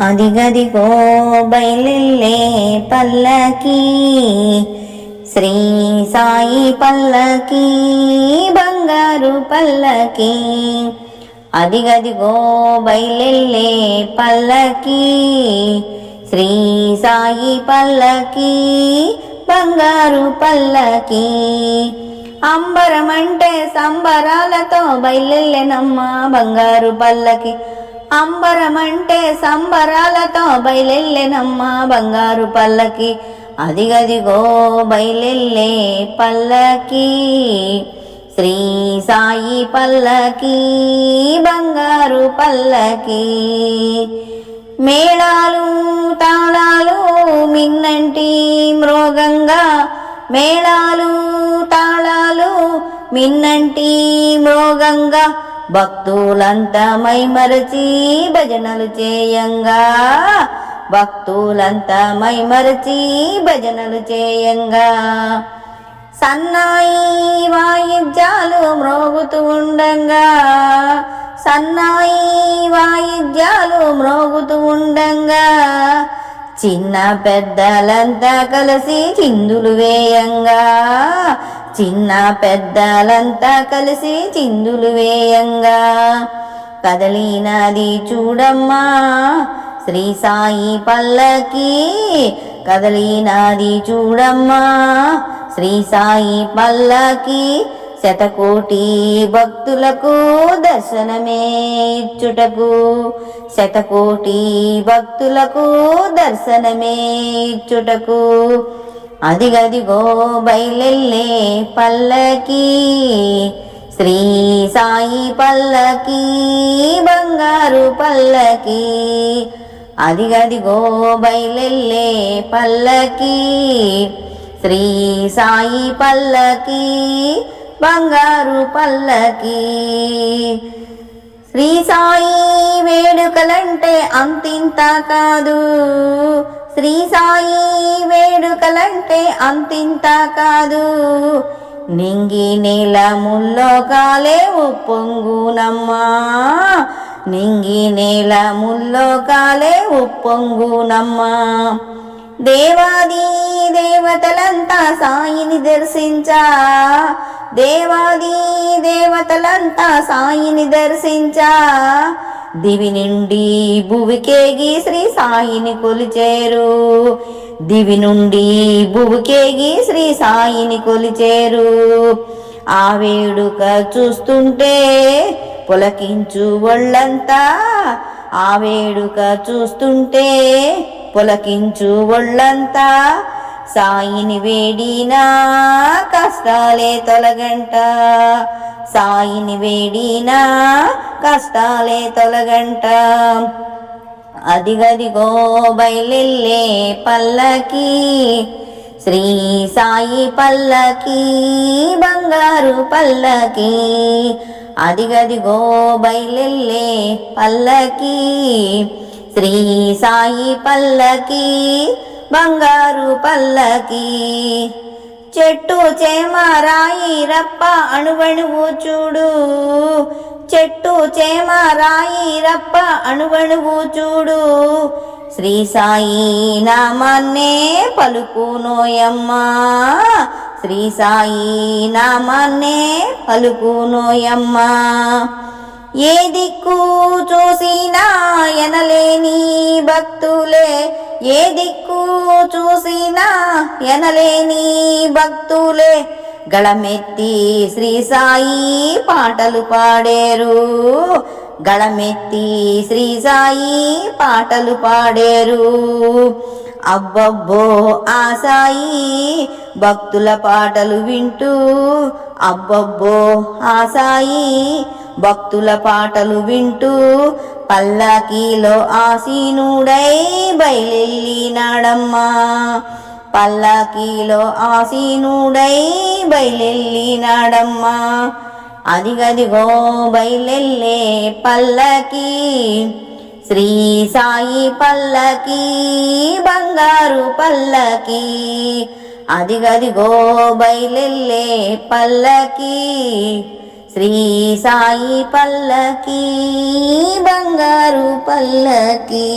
అదిగదిగో బయలెల్లే పల్లకి శ్రీ సాయి పల్లకి బంగారు పల్లకి. అదిగదిగో బయలెల్లే పల్లకి శ్రీ సాయి పల్లకి బంగారు పల్లకి. అంబరమంటే సంబరాలతో బయలుల్లెనమ్మా బంగారు పల్లకి. అంబరమంటే సంబరాలతో బయలెల్లెనమ్మా బంగారు పల్లకి. అదిగదిగో బయలెల్లే పల్లకి. శ్రీ సాయి పల్లకి బంగారు పల్లకి. మేళాలు తాళాలు మిన్నంటి మృగంగా. మేళాలు తాళాలు మిన్నంటి మృగంగా. భక్తులంతా మైమరచి భజనలు చేయంగా. భక్తులంతా మైమరచి భజనలు చేయంగా. సన్నాయి వాయిద్యాలు మ్రోగుతూ ఉండంగా. సన్నాయి వాయిద్యాలు మ్రోగుతూ ఉండంగా. చిన్న పెద్దలంతా కలిసి చిందులు వేయంగా. చిన్న పెద్దలంతా కలిసి చిందులు వేయంగా. కదలినది చూడమ్మా శ్రీ సాయి పల్లకి కదలినది చూడమ్మా శ్రీ సాయి పల్లకి శతకోటి భక్తులకు దర్శనమే ఇచ్చుటకు. శతకోటి భక్తులకు దర్శనమే ఇచ్చుటకు. అదిగదిగో బయలెల్లే పల్లకి శ్రీ సాయి పల్లకి బంగారు పల్లకి. అదిగదిగో బయలెల్లే పల్లకి శ్రీ సాయి పల్లకి బంగారు పల్లకి. శ్రీ సాయి వేడుకలంటే అంతింత కాదు. శ్రీ సాయి వేడుకలంటే అంతింత కాదు. నింగి నేల ముల్లోకాలే ఉప్పొంగునమ్మా. నింగి నేల ముల్లోకాలే ఉప్పొంగునమ్మా. దేవాది దేవతలంతా సాయిని దర్శించా. దేవాది దేవతలంతా సాయిని దర్శించా. దివి నుండి భువికేగి శ్రీ సాయిని కొలిచేరు. దివి నుండి భువికేగి శ్రీ సాయిని కొలిచేరు. ఆ వేడుక చూస్తుంటే పులకించు ఒళ్ళంతా. ఆ వేడుక చూస్తుంటే పులకించు ఒళ్ళంతా. సాయిని వేడినా కష్టాలే తొలగంట. సాయిని వేడినా కష్టాలే తొలగంట. అదిగదిగో బయలెల్లే పల్లకి శ్రీ సాయి పల్లకి బంగారు పల్లకి. అదిగదిగో బయలెల్లే పల్లకి శ్రీ సాయి పల్లకి బంగారు పల్లకి. చెట్టు చేమ రాయి రప్ప అణువణువు చూడు. చెట్టు చేమ రాయి రప్ప అణువణువు చూడు. శ్రీ సాయి నామాన్నే పలుకునోయమ్మా శ్రీ సాయి నామాన్నే పలుకునోయమ్మా ఏ దిక్కు చూసినా ఎనలేని భక్తులే. ఏ దిక్కు చూసినా ఎనలేని భక్తులే. గళమెత్తి శ్రీ సాయి పాటలు పాడేరు. గళమెత్తి శ్రీ సాయి పాటలు పాడేరు. అబ్బబ్బో ఆ సాయి భక్తుల పాటలు వింటూ. అబ్బబ్బో ఆ సాయి భక్తుల పాటలు వింటూ పల్లకీలో ఆసీనుడై బయలెల్లినాడమ్మా పల్లకీలో ఆసీనుడై బయలెల్లినాడమ్మా అదిగదిగో బయలెల్లే పల్లకి శ్రీ సాయి పల్లకి బంగారు పల్లకి. అదిగదిగో బయలెల్లే పల్లకి శ్రీ సాయి పల్లకి బంగారు పల్లకి.